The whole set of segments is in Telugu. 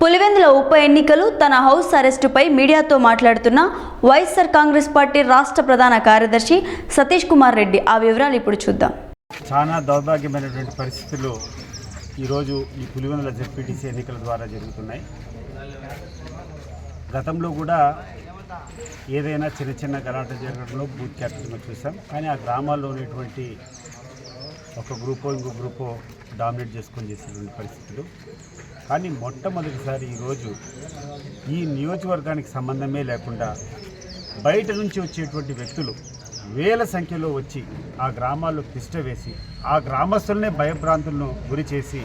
పులివెందుల ఉప ఎన్నికలు తన హౌస్ అరెస్టుపై మీడియాతో మాట్లాడుతున్న వైఎస్ఆర్ కాంగ్రెస్ పార్టీ రాష్ట్ర ప్రధాన కార్యదర్శి సతీష్ కుమార్ రెడ్డి. ఆ వివరాలు ఇప్పుడు చూద్దాం. చాలా దౌర్భాగ్యమైనటువంటి పరిస్థితులు ఈరోజు ఈ పులివెందుల జెడ్పీటీసీ ఎన్నికల ద్వారా జరుగుతున్నాయి. గతంలో కూడా ఏదైనా చిన్న చిన్న గలాటలు జరగడంలో బూత్ క్యాప్టెన్ చూసాం. కానీ ఆ గ్రామాల్లో ఉన్నటువంటి ఒక గ్రూపో ఇంకో గ్రూపో డామినేట్ చేసుకొని చేసేటువంటి పరిస్థితులు. కానీ మొట్టమొదటిసారి ఈరోజు ఈ నియోజకవర్గానికి సంబంధమే లేకుండా బయట నుంచి వచ్చేటువంటి వ్యక్తులు వేల సంఖ్యలో వచ్చి ఆ గ్రామాల్లో తిష్ట వేసి ఆ గ్రామస్తులనే భయభ్రాంతులను గురి చేసి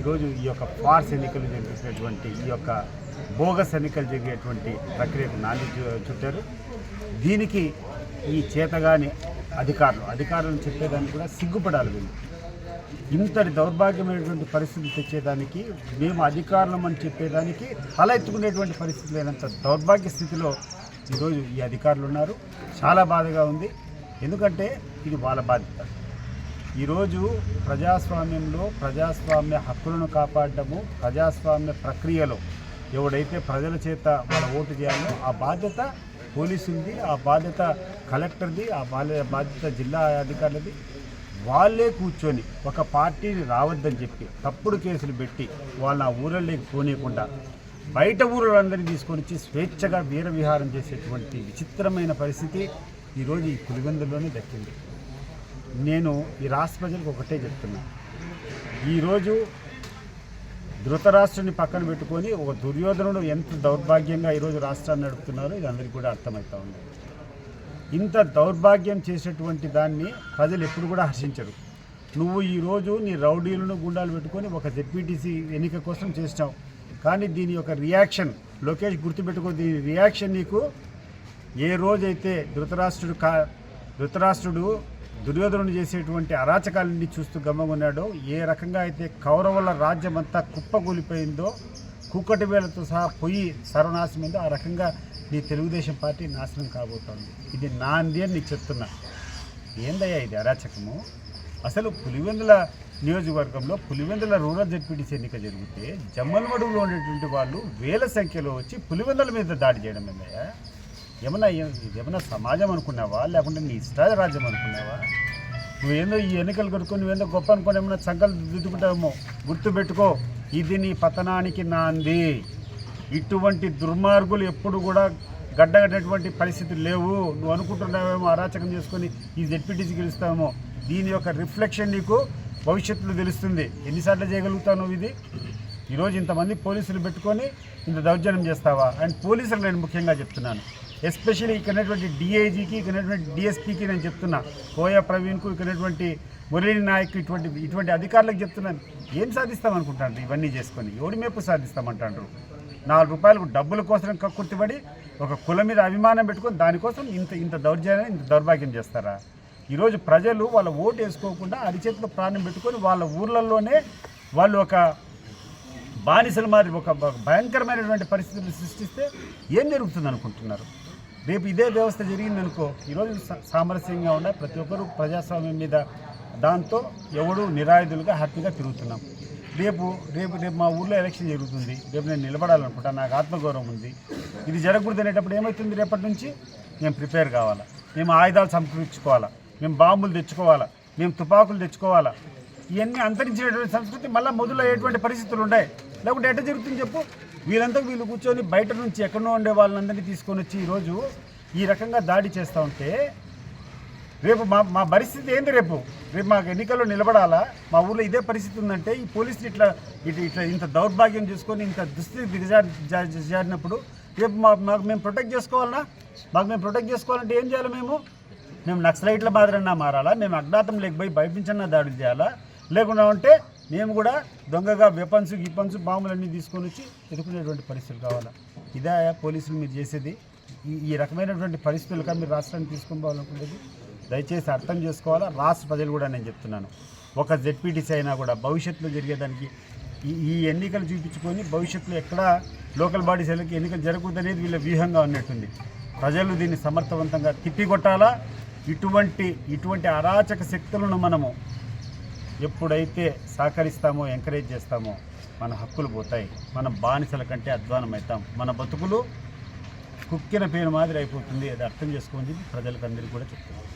ఈరోజు ఈ యొక్క పార్స్ ఎన్నికలు జరిగేటటువంటి ఈ యొక్క బోగస్ ఎన్నికలు జరిగేటువంటి ప్రక్రియకు నాంది చుట్టారు. దీనికి ఈ చేతగాని అధికారులు అధికారులను చెప్పేదానికి కూడా సిగ్గుపడాలి వీళ్ళు. ఇంతటి దౌర్భాగ్యమైనటువంటి పరిస్థితి తెచ్చేదానికి మేము అధికారులం అని చెప్పేదానికి తల ఎత్తుకునేటువంటి పరిస్థితి లేనంత దౌర్భాగ్య స్థితిలో ఈరోజు ఈ అధికారులు ఉన్నారు. చాలా బాధగా ఉంది. ఎందుకంటే ఇది వాళ్ళ బాధ్యత. ఈరోజు ప్రజాస్వామ్యంలో ప్రజాస్వామ్య హక్కులను కాపాడటము ప్రజాస్వామ్య ప్రక్రియలో ఎవడైతే ప్రజల చేత వాళ్ళ ఓటు చేయాలో ఆ బాధ్యత పోలీసుంది ఆ బాధ్యత కలెక్టర్ది ఆ బాధ్యత జిల్లా అధికారులది. వాళ్ళే కూర్చొని ఒక పార్టీని రావద్దని చెప్పి తప్పుడు కేసులు పెట్టి వాళ్ళు ఆ ఊరల్లోకి పోనీయకుండా బయట ఊరులందరినీ తీసుకొని వచ్చి స్వేచ్ఛగా వీరవిహారం చేసేటువంటి విచిత్రమైన పరిస్థితి ఈరోజు ఈ పులివెందులోనే దక్కింది. నేను ఈ రాష్ట్ర ప్రజలకు ఒకటే చెప్తున్నా. ఈరోజు ధృతరాష్ట్రుని పక్కన పెట్టుకొని ఒక దుర్యోధనుడు ఎంత దౌర్భాగ్యంగా ఈరోజు రాష్ట్రాన్ని నడుపుతున్నారో ఇది అందరికీ కూడా అర్థమవుతా ఉంది. ఇంత దౌర్భాగ్యం చేసేటువంటి దాన్ని ప్రజలు ఎప్పుడు కూడా హర్షించరు. నువ్వు ఈరోజు నీ రౌడీలను గుండాలు పెట్టుకొని ఒక జెడ్పీటీసీ ఎన్నిక కోసం చేసినావు. కానీ దీని యొక్క రియాక్షన్ లోకేష్ గుర్తుపెట్టుకో దీని రియాక్షన్ నీకు ఏ రోజైతే ధృతరాష్ట్రుడు కా ధృతరాష్ట్రుడు దుర్యోధనుడు చేసేటువంటి అరాచకాలన్నీ చూస్తూ గమ్మగున్నాడో ఏ రకంగా అయితే కౌరవుల రాజ్యం అంతా కుప్పగూలిపోయిందో కుక్కటి వేలతో సహా పొయ్యి సర్వనాశమైందో ఆ రకంగా నీ తెలుగుదేశం పార్టీ నాశనం కాబోతోంది. ఇది నాంది అని నీకు చెప్తున్నా. ఏందయ్యా ఇది అరాచకము? అసలు పులివెందుల నియోజకవర్గంలో పులివెందుల రూరల్ జడ్పీటీసీ ఎన్నిక జరిగితే జమ్మలమడుగులో ఉండేటువంటి వాళ్ళు వేల సంఖ్యలో వచ్చి పులివెందుల మీద దాడి చేయడం ఏందయ్యా? ఏమన్నా ఏమన్నా సమాజం అనుకున్నావా? లేకుంటే నీ ఇష్ట రాజ్యం అనుకున్నావా? నువ్వేందో ఈ ఎన్నికలు కొడుకు నువ్వేందో గొప్ప అనుకుని ఏమన్నా సంకల్ప దిద్దుకుంటావేమో గుర్తుపెట్టుకో. ఇది నీ పతనానికి నాంది. ఇటువంటి దుర్మార్గులు ఎప్పుడు కూడా గడ్డగట్టినటువంటి పరిస్థితులు లేవు. నువ్వు అనుకుంటున్నావేమో అరాచకం చేసుకొని ఈ జెడ్పీటీసీ గెలుస్తామో. దీని యొక్క రిఫ్లెక్షన్ నీకు భవిష్యత్తులో తెలుస్తుంది. ఎన్నిసార్లు చేయగలుగుతావు నువ్వు ఇది? ఈరోజు ఇంతమంది పోలీసులు పెట్టుకొని ఇంత దౌర్జన్యం చేస్తావా? అండ్ పోలీసులు నేను ముఖ్యంగా చెప్తున్నాను. ఎస్పెషల్లీ ఇక్కడటువంటి డిఐజీకి ఇక్కడటువంటి డిఎస్పీకి నేను చెప్తున్నా. కోయా ప్రవీణ్కు ఇక్కడటువంటి మురళీ నాయక్ ఇటువంటి ఇటువంటి అధికారులకు చెప్తున్నాను. ఏం సాధిస్తామనుకుంటాను ఇవన్నీ చేసుకొని. ఎవడి మేపు సాధిస్తామంటాండ్రు నాలుగు రూపాయలకు డబ్బుల కోసం కక్కుర్తిపడి ఒక కుల మీద అభిమానం పెట్టుకొని దానికోసం ఇంత ఇంత దౌర్జన్యం ఇంత దౌర్భాగ్యం చేస్తారా? ఈరోజు ప్రజలు వాళ్ళ ఓటు వేసుకోకుండా అరిచేతిలో ప్రాణం పెట్టుకొని వాళ్ళ ఊర్లలోనే వాళ్ళు ఒక బానిసలు మారి ఒక భయంకరమైనటువంటి పరిస్థితులు సృష్టిస్తే ఏం జరుగుతుంది అనుకుంటున్నారు? రేపు ఇదే వ్యవస్థ జరిగిందనుకో ఈరోజు సా- సామరస్యంగా ఉన్న ప్రతి ఒక్కరూ ప్రజాస్వామ్యం మీద దాంతో ఎవడు నిరాయుధులుగా హ్యాపీగా తిరుగుతున్నాం. రేపు రేపు రేపు మా ఊళ్ళో ఎలక్షన్ జరుగుతుంది. రేపు నేను నిలబడాలనుకుంటా నాకు ఆత్మగౌరవం ఉంది. ఇది జరగకూడదు అనేటప్పుడు ఏమవుతుంది రేపటి నుంచి? మేము ప్రిపేర్ కావాలా. మేము ఆయుధాలు సమకూర్చుకోవాలా. మేము బాంబులు తెచ్చుకోవాలా. మేము తుపాకులు తెచ్చుకోవాలా. ఇవన్నీ అంతరించినటువంటి సంస్కృతి మళ్ళీ మొదలయ్యేటువంటి పరిస్థితులు ఉన్నాయి లేకుంటే ఎట్ట జరుగుతుంది చెప్పు? వీళ్ళంతా వీళ్ళు కూర్చొని బయట నుంచి ఎక్కడో ఉండే వాళ్ళందరినీ తీసుకొని వచ్చి ఈరోజు ఈ రకంగా దాడి చేస్తూ ఉంటే రేపు మా మా పరిస్థితి ఏంది రేపు? రేపు మాకు ఎన్నికల్లో నిలబడాలా? మా ఊళ్ళో ఇదే పరిస్థితి ఉందంటే ఈ పోలీసులు ఇట్లా ఇట్లా ఇట్లా ఇంత దౌర్భాగ్యం చేసుకొని ఇంత దుస్థితి దిగజారినప్పుడు రేపు మా మాకు మేము ప్రొటెక్ట్ చేసుకోవాలన్నా మాకు మేము ప్రొటెక్ట్ చేసుకోవాలంటే ఏం చేయాలి మేము? మేము నక్సలైట్ల మాదిరన్నా మారాలా? మేము అజ్ఞాతం లేకపోయి భయపించన్నా దాడులు చేయాలా? లేకుండా ఉంటే మేము కూడా దొంగగా వెపన్స్ గిపన్స్ బాంబులన్నీ తీసుకొని వచ్చి ఎదుర్కొనేటువంటి పరిస్థితులు కావాలా? ఇదే పోలీసులు మీరు చేసేది. ఈ ఈ రకమైనటువంటి పరిస్థితులుగా మీరు రాష్ట్రాన్ని తీసుకొని పోవాలనుకునేది దయచేసి అర్థం చేసుకోవాలా? రాష్ట్ర ప్రజలు కూడా నేను చెప్తున్నాను. ఒక జెడ్పీటీసీ అయినా కూడా భవిష్యత్తులో జరిగేదానికి ఈ ఈ ఎన్నికలు చూపించుకొని భవిష్యత్తులో ఎక్కడ లోకల్ బాడీస్ ఎన్నిక ఎన్నికలు జరగకూడదనేది వీళ్ళ వ్యూహంగా ఉన్నట్టుంది. ప్రజలు దీన్ని సమర్థవంతంగా తిప్పికొట్టాలా? ఇటువంటి ఇటువంటి అరాచక శక్తులను మనము ఎప్పుడైతే సహకరిస్తామో ఎంకరేజ్ చేస్తామో మన హక్కులు పోతాయి. మన బానిసల కంటే అధ్వానం అవుతాం మన బతుకులు కుక్కిన పేరు మాదిరి అయిపోతుంది. అది అర్థం చేసుకోమని చెప్పి ప్రజలకు అందరికీ కూడా చెప్తున్నాం